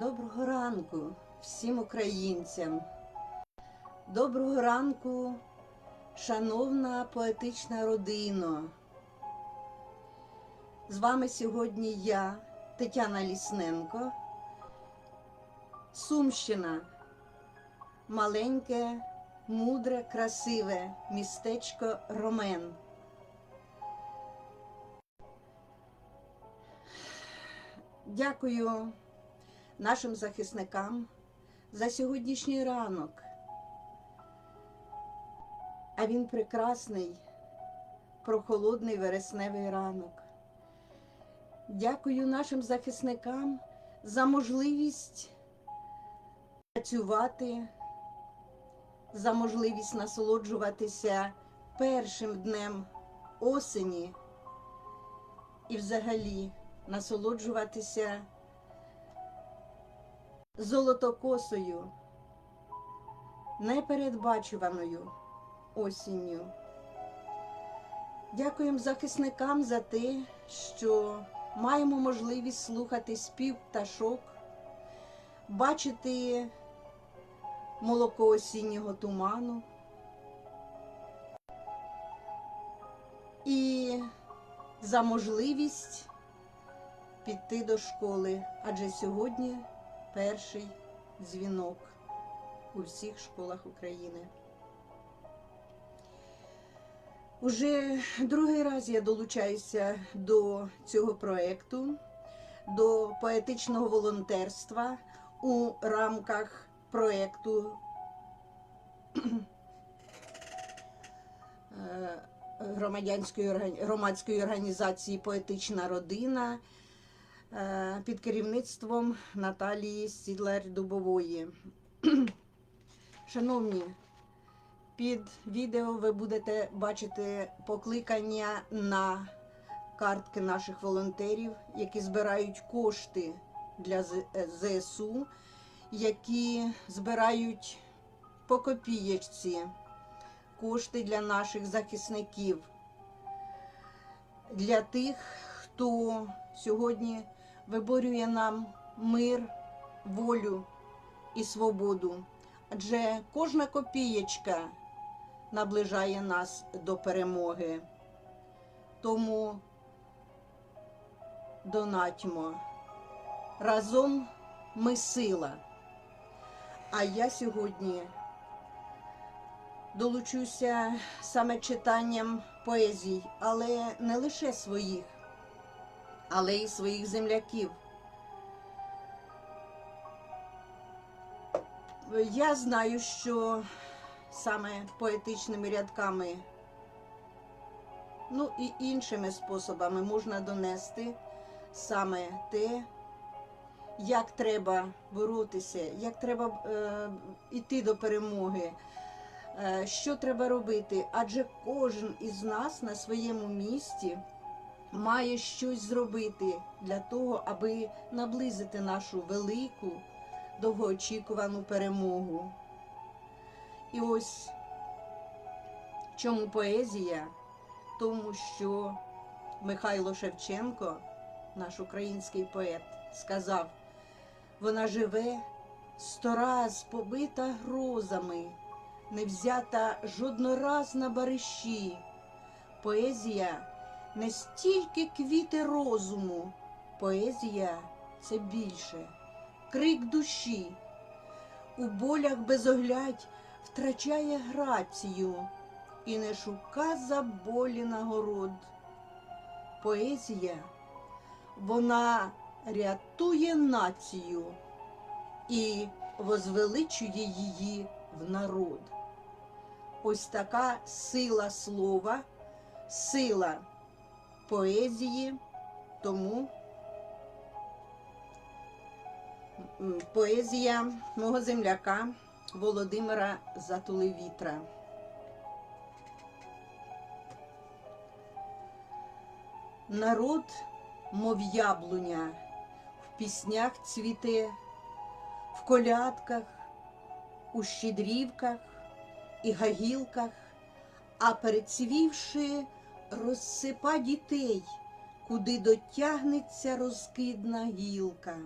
Доброго ранку всім українцям. Доброго ранку, шановна поетична родино. З вами сьогодні я, Тетяна Лісненко, Сумщина, маленьке, мудре, красиве містечко Ромен. Дякую нашим захисникам за сьогоднішній ранок. А він прекрасний, прохолодний вересневий ранок. Дякую нашим захисникам за можливість працювати, за можливість насолоджуватися першим днем осені і взагалі насолоджуватися золотокосою, непередбачуваною осінню. Дякуємо захисникам за те, що маємо можливість слухати спів пташок, бачити молоко осіннього туману. І за можливість піти до школи, адже сьогодні перший дзвінок у всіх школах України. Уже другий раз я долучаюся до цього проєкту, до поетичного волонтерства у рамках проєкту е, громадянської громадської організації Поетична родина під керівництвом Наталії Сідлер Дубової. Шановні, під відео ви будете бачити покликання на картки наших волонтерів, які збирають кошти для е, ЗСУ, які збирають по копієчці кошти для наших захисників, для тих, хто сьогодні виборює нам мир, волю і свободу. Адже кожна копієчка наближає нас до перемоги. Тому донатьмо. Разом ми сила. А я сьогодні долучуся саме читанням поезій, але не лише своїх, але й своїх земляків. Я знаю, що саме поетичними рядками, ну і іншими способами можна донести саме те, як треба боротися, як треба е, йти до перемоги, е, що треба робити. Адже кожен із нас на своєму місці має щось зробити для того, аби наблизити нашу велику довгоочікувану перемогу. І ось чому поезія? Тому що Михайло Шевченко, наш український поет, сказав, вона живе сто раз побита грозами, не взята жоднораз на бариші. Поезія не стільки квіти розуму, поезія це більше крик душі, у болях безоглядь втрачає грацію і не шука за болі нагород. Поезія, вона рятує націю і возвеличує її в народ. Ось така сила слова, сила поезії, тому Поезія мого земляка Володимира Затулевітра. Народ, мов яблуня, в піснях цвіте, в колядках, у щедрівках і гагілках, а перецвівши, розсипа дітей, куди дотягнеться розкидна гілка.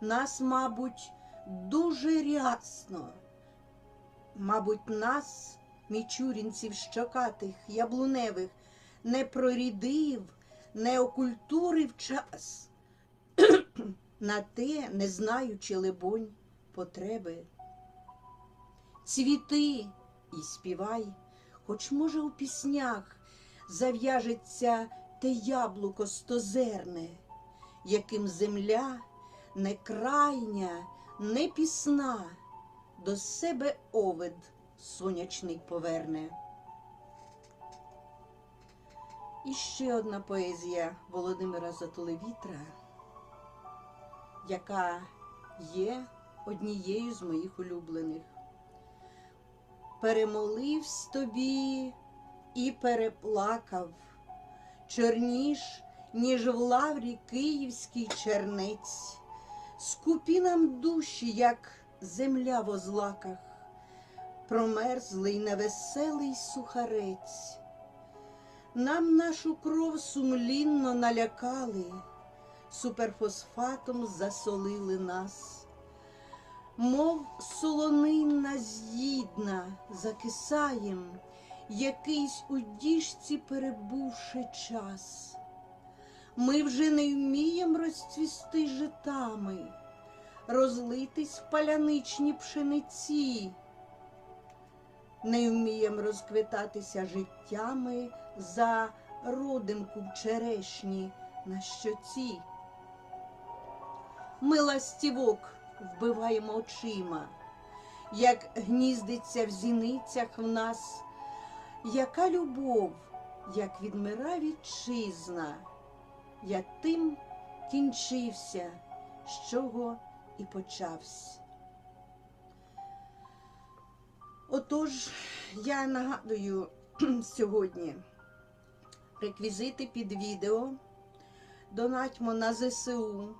нас, мабуть, дуже рясно. Мабуть, нас, мічурінців щокатих, яблуневих, не прорідив, не окультурив час. На те, не знаючи, либонь, потреби. Цвіти і співай, хоч, може, у піснях зав'яжеться те яблуко стозерне, яким земля не крайня, не пісна, до себе овид сонячний поверне. І ще одна поезія Володимира Затулевітра, яка є однією з моїх улюблених. Перемоливсь тобі і переплакав, чорніш, ніж в лаврі київський чернець, скупі нам душі, як земля в озлаках, промерзлий невеселий сухарець. Нам нашу кров сумлінно налякали, суперфосфатом засолили нас, мов солонинна з'їдна, закисаєм, якийсь у діжці перебувши час. Ми вже не вмієм розцвісти житами, розлитись в паляничні пшениці, не вмієм розквитатися життями за родинку в черешні на щоці. Ми ластівок вбиваємо очима, як гніздиться в зіницях в нас, яка любов, як відмира вітчизна, я тим кінчився, з чого і почався. Отож, я нагадую сьогодні реквізити під відео. Донатьмо на ЗСУ,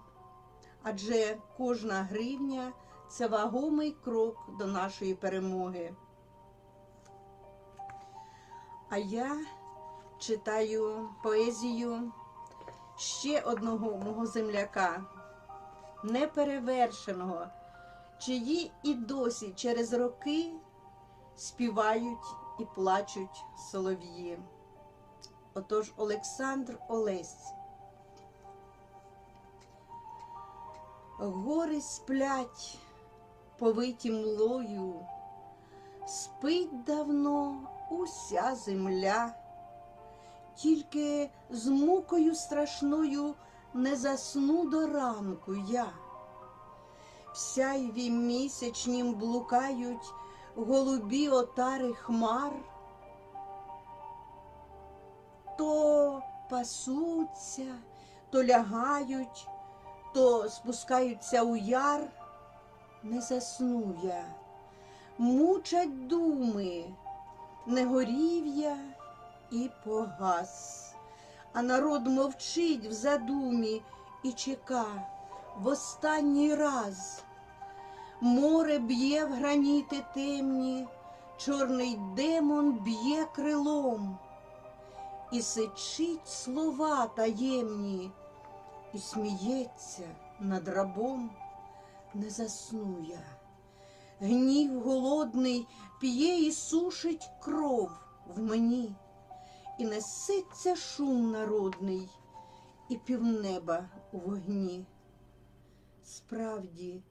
адже кожна гривня це вагомий крок до нашої перемоги. А я читаю поезію ще одного мого земляка, неперевершеного, чиї і досі через роки співають і плачуть солов'ї. Отож Олександр Олесь. Гори сплять, повиті млою, спить давно уся земля, тільки з мукою страшною не засну до ранку я. В сяйві місячнім блукають голубі отари хмар, то пасуться, то лягають, то спускаються у яр, не засну я, мучать думи, не горів я і погас, а народ мовчить в задумі і чека в останній раз. Море б'є в граніти темні, чорний демон б'є крилом, і сичить слова таємні, і сміється над рабом, не засну я. Гнів голодний п'є і сушить кров в мені, і неситься шум народний, і півнеба у вогні. Справді,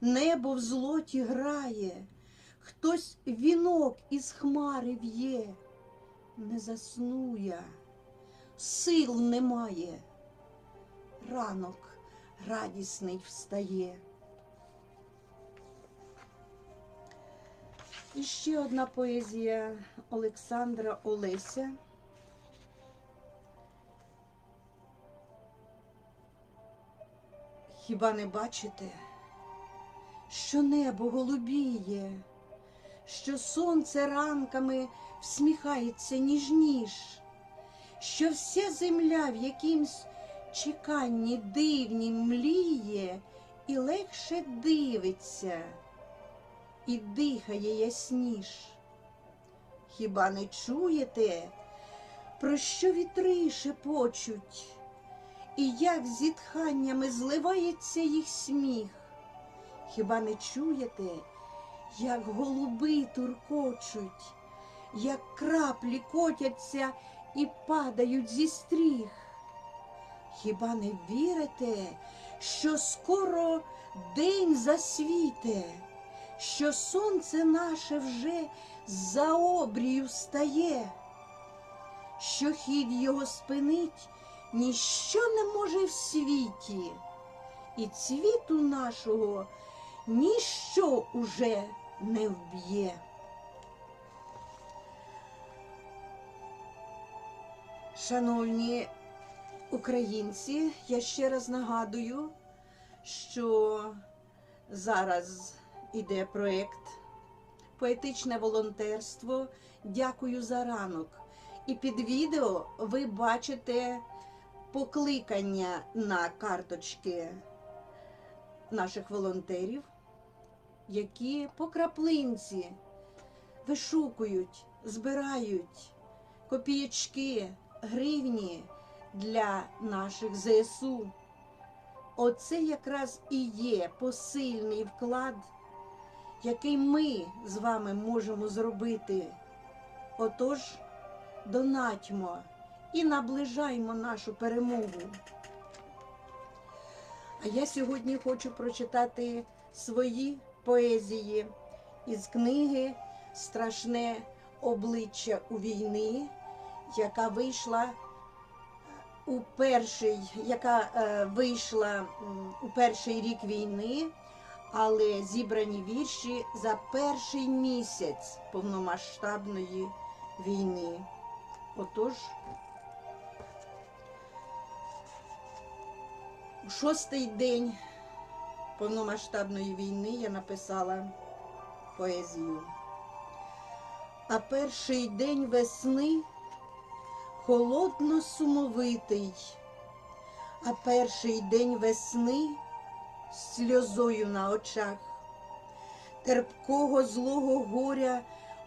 небо в злоті грає, хтось вінок із хмари в'є, не засну я, сил немає, ранок радісний встає. І ще одна поезія Олександра Олеся. Хіба не бачите, що небо голубіє, що сонце ранками всміхається ніжніш, що вся земля в якимсь чеканні дивнім мліє і легше дивиться, і дихає ясніш. Хіба не чуєте, про що вітри шепочуть? і як зітханнями зливається їх сміх. Хіба не чуєте, як голуби туркочуть, як краплі котяться і падають зі стріх? Хіба не вірите, що скоро день засвіте, що сонце наше вже за обрію встає, що хід його спинить ніщо не може в світі, і цвіту нашого ніщо уже не вб'є. Шановні українці, я ще раз нагадую, що зараз іде проєкт Поетичне волонтерство. Дякую за ранок. І під відео ви бачите покликання на карточки наших волонтерів, які по краплинці вишукують, збирають копієчки, гривні для наших ЗСУ. Оце якраз і є посильний вклад, який ми з вами можемо зробити. Отож, донатьмо і наближаймо нашу перемогу. А я сьогодні хочу прочитати свої поезії із книги Страшне обличчя у війни, яка вийшла у перший, яка е, вийшла у перший рік війни, але зібрані вірші за перший місяць повномасштабної війни. Отож, у шостий день повномасштабної війни я написала поезію. А перший день весни холодно сумовитий, а перший день весни сльозою на очах, терпкого злого горя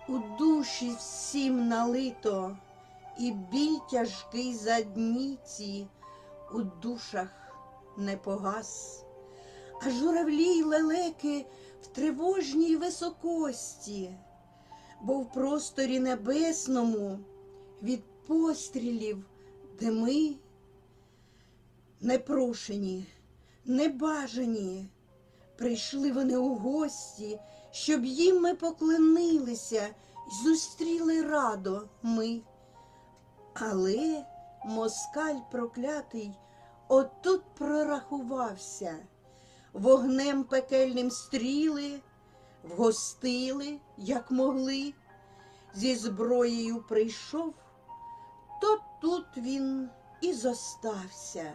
у душі всім налито, і біль тяжкий за дні ці у душах не погас. А журавлі й лелеки в тривожній високості, бо в просторі небесному від пострілів дими непрошені, небажані, прийшли вони у гості, щоб їм ми поклонилися й зустріли радо ми. Але москаль проклятий отут прорахувався, вогнем пекельним стріли, вгостили, як могли, зі зброєю прийшов, то тут він і зостався,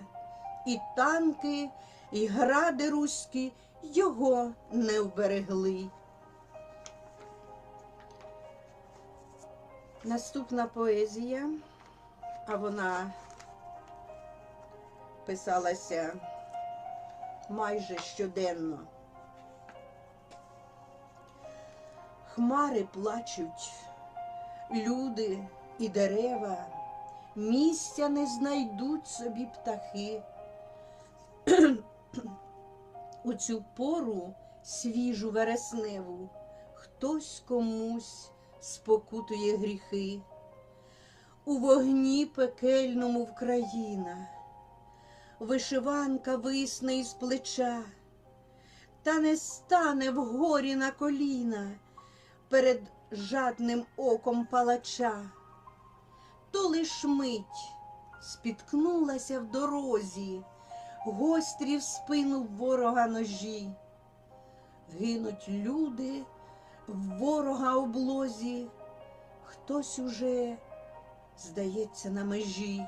і танки, і гради руські його не вберегли. Наступна поезія, а вона писалася майже щоденно. Хмари плачуть, люди і дерева, місця не знайдуть собі птахи. У цю пору свіжу вересневу хтось комусь спокутує гріхи. У вогні пекельному Вкраїна, вишиванка висне із плеча, та не стане в горі на коліна перед жадним оком палача. То лиш мить спіткнулася в дорозі, гострі в спину ворога ножі. Гинуть люди в ворога облозі, хтось уже, здається, на межі.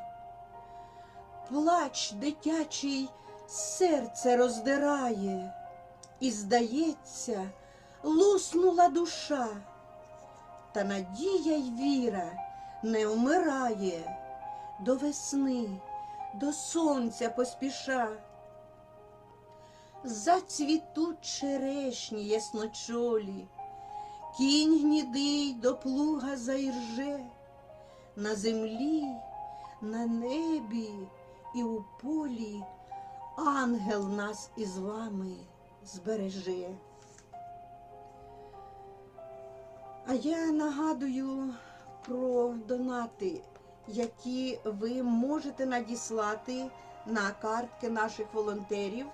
Плач дитячий серце роздирає, і, здається, луснула душа, та надія й віра не вмирає до весни, до сонця поспіша. Зацвітуть черешні ясночолі, кінь гнідий до плуга заірже, на землі, на небі і у полі ангел нас із вами збереже. А я нагадую про донати, які ви можете надіслати на картки наших волонтерів,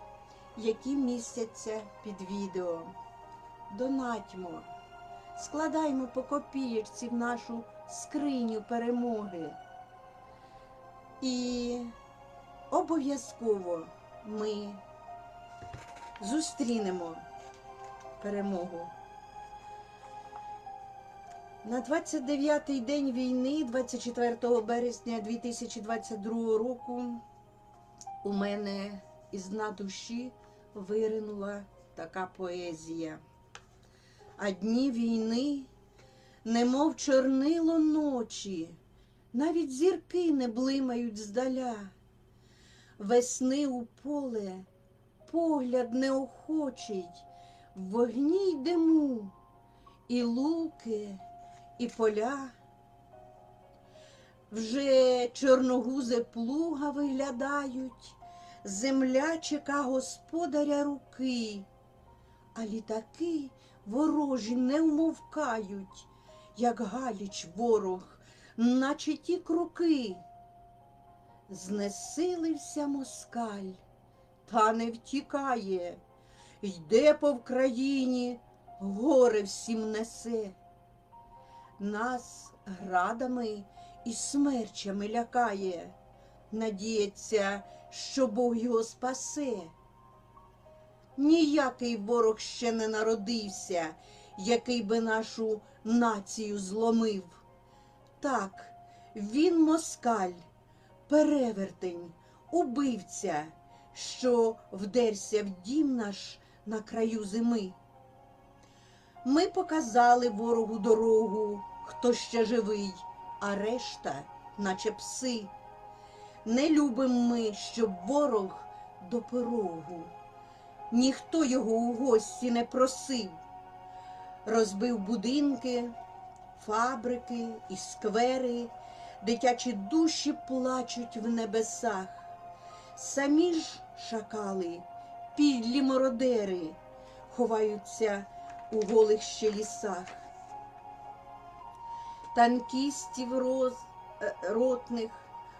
які містяться під відео. Донатьмо, складаймо по копієчці в нашу скриню перемоги. І обов'язково ми зустрінемо перемогу. На 29-й день війни, 24 березня 2022 року, у мене із дна душі виринула така поезія. А дні війни, немов чорнило ночі, навіть зірки не блимають здаля. Весни у поле погляд неохочий, в вогні й диму, і луки, і поля. Вже чорногузи плуга виглядають, земля чека господаря руки, а літаки ворожі не вмовкають, як галіч ворог, наче ті круки. Знесилився москаль, та не втікає, йде по Вкраїні, горе всім несе. Нас градами і смерчами лякає, надіється, що Бог його спасе. Ніякий ворог ще не народився, який би нашу націю зломив. Так, він москаль, перевертень, убивця, що вдерся в дім наш на краю зими. Ми показали ворогу дорогу, хто ще живий, а решта, наче пси. Не любим ми, щоб ворог до пирогу. Ніхто його у гості не просив. Розбив будинки, фабрики і сквери, дитячі душі плачуть в небесах. Самі ж шакали, підлі мародери, ховаються у голих ще лісах. Танкістів роз, е, ротних,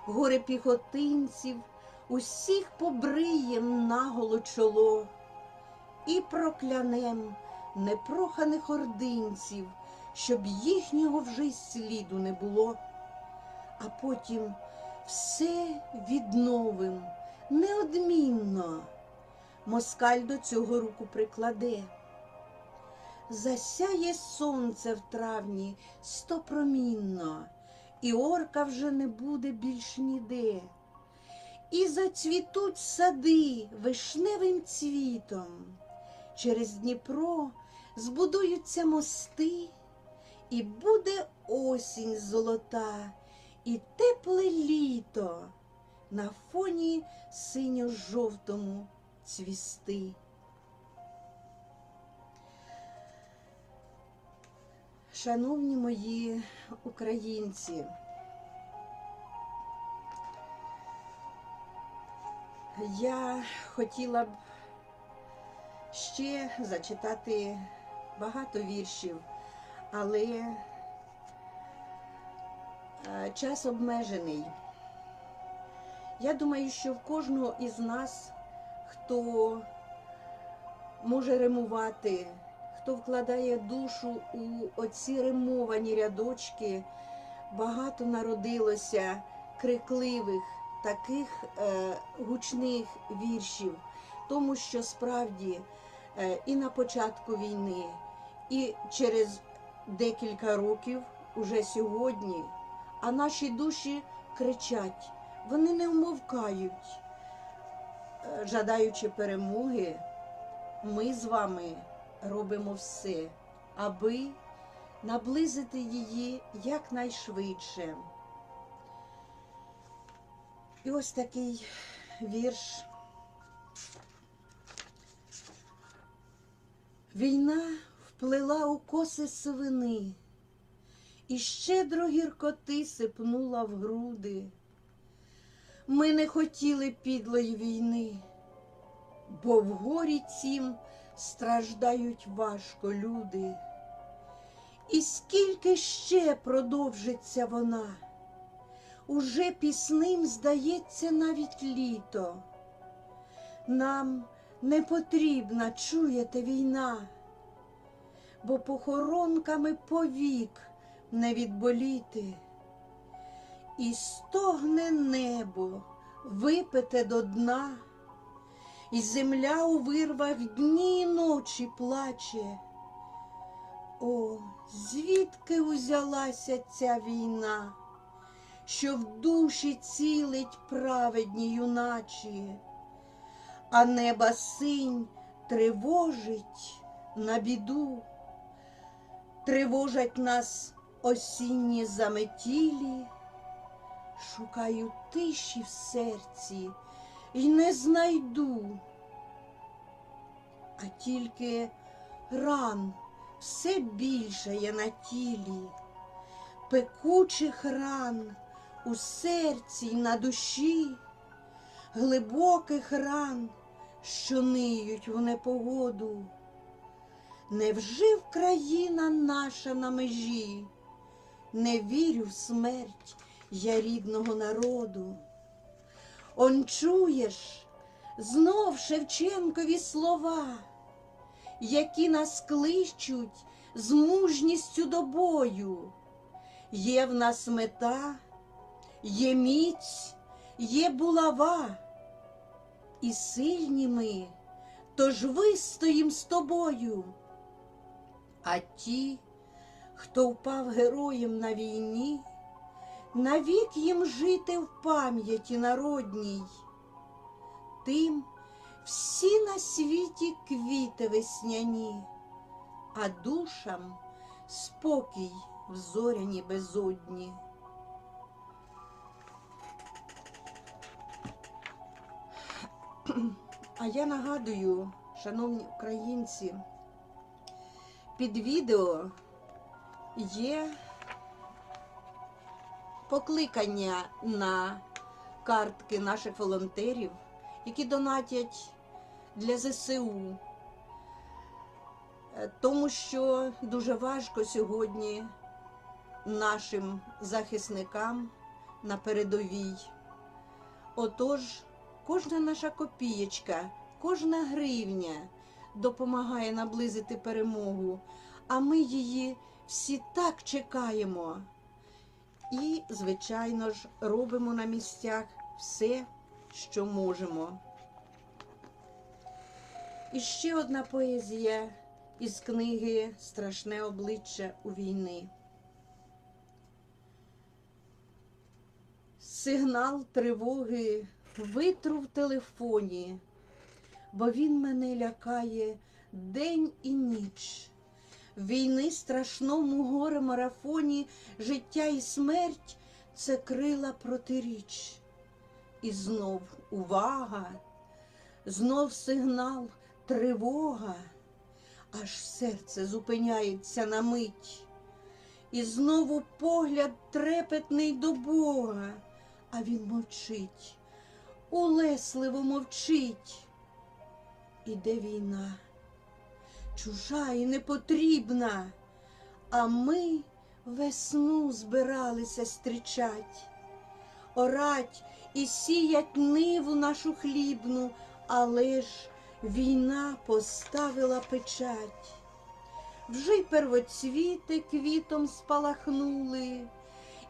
горе піхотинців, усіх побриєм наголо чоло і проклянем непроханих ординців, щоб їхнього вже й сліду не було, а потім все відновим неодмінно. Москаль до цього руку прикладе. Засяє сонце в травні стопромінно, і орка вже не буде більш ніде. І зацвітуть сади вишневим цвітом. Через Дніпро збудуються мости, і буде осінь золота, і тепле літо на фоні синьо-жовтому цвісти. Шановні мої українці, я хотіла б ще зачитати багато віршів, але е, час обмежений. Я думаю, що в кожного із нас, хто може римувати, хто вкладає душу у оці римовані рядочки, багато народилося крикливих, таких е, гучних віршів, тому що справді е, і на початку війни, і через декілька років, уже сьогодні, а наші душі кричать, вони не вмовкають, Е, жадаючи перемоги, ми з вами робимо все, аби наблизити її якнайшвидше. І ось такий вірш. Війна вплила у коси сивини, і щедро гіркоти сипнула в груди. Ми не хотіли підлої війни, бо в горі цім страждають важко люди. І скільки ще продовжиться вона? Уже пісним здається навіть літо. Нам не потрібна, чуєте, війна, бо похоронками повік не відболіти. І стогне небо, випите до дна, і земля у вирвах дні й ночі плаче. О, звідки узялася ця війна, що в душі цілить праведні юначі, а неба синь тривожить на біду, тривожать нас осінні заметілі, шукаю тиші в серці і не знайду, а тільки ран все більше є на тілі, пекучих ран у серці й на душі, глибоких ран, що ниють в непогоду. Невже в країна наша на межі? Не вірю в смерть я рідного народу. Он чуєш знов Шевченкові слова які нас кличуть з мужністю до бою. Є в нас мета, є міць, є булава, і сильні ми, тож вистоїм з тобою. А ті, хто впав героєм на війні, навік їм жити в пам'яті народній. Тим, всі на світі квіти весняні, а душам спокій в зоряні безодні. А я нагадую, шановні українці, під відео є покликання на картки наших волонтерів, які донатять для ЗСУ, Е, тому що дуже важко сьогодні нашим захисникам на передовій. Отож, кожна наша копієчка, кожна гривня допомагає наблизити перемогу, а ми її всі так чекаємо. І, звичайно ж, робимо на місцях все, що можемо. І ще одна поезія із книги Страшне обличчя у війни. Сигнал тривоги витру в телефоні, бо він мене лякає день і ніч. Війни страшному горе марафоні, життя і смерть це крила протиріч. І знов увага, знов сигнал, тривога, аж серце зупиняється на мить. І знову погляд трепетний до Бога, а він мовчить, улесливо мовчить. Іде війна, чужа і непотрібна, а ми весну збиралися стрічать, орать і сіять ниву нашу хлібну, але ж війна поставила печать. Вже й первоцвіти квітом спалахнули,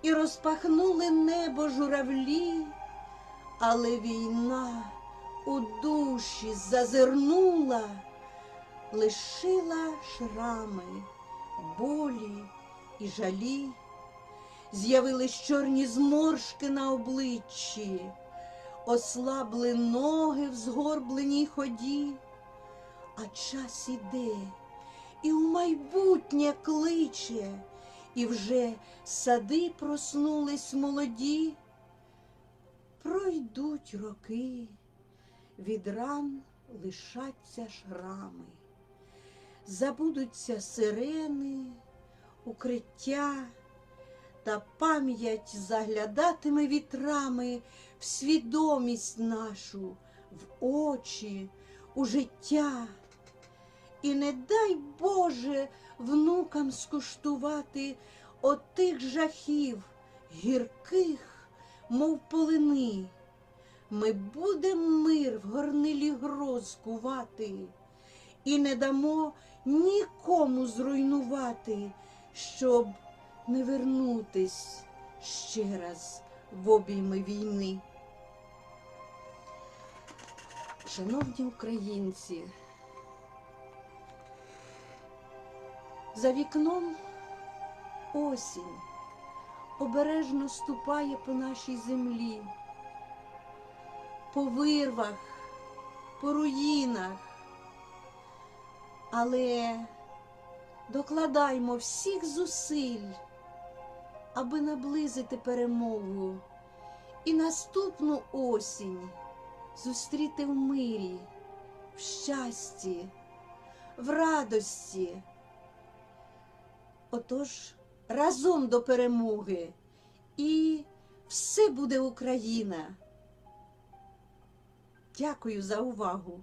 і розпахнули небо журавлі, але війна у душі зазирнула, лишила шрами, болі і жалі, з'явились чорні зморшки на обличчі, ослабли ноги в згорбленій ході, а час іде і у майбутнє кличе, і вже сади проснулись молоді. Пройдуть роки, від ран лишаться шрами, забудуться сирени, укриття, та пам'ять заглядатиме вітрами в свідомість нашу, в очі, у життя. І не дай Боже внукам скуштувати отих жахів, гірких, мов полини. Ми будем мир в горнилі гроз кувати і не дамо нікому зруйнувати, щоб не вернутись ще раз в обійми війни. Шановні українці, за вікном осінь обережно ступає по нашій землі, по вирвах, по руїнах. Але докладаймо всіх зусиль, аби наблизити перемогу і наступну осінь зустріти в мирі, в щасті, в радості. Отож, разом до перемоги і все буде Україна. Дякую за увагу.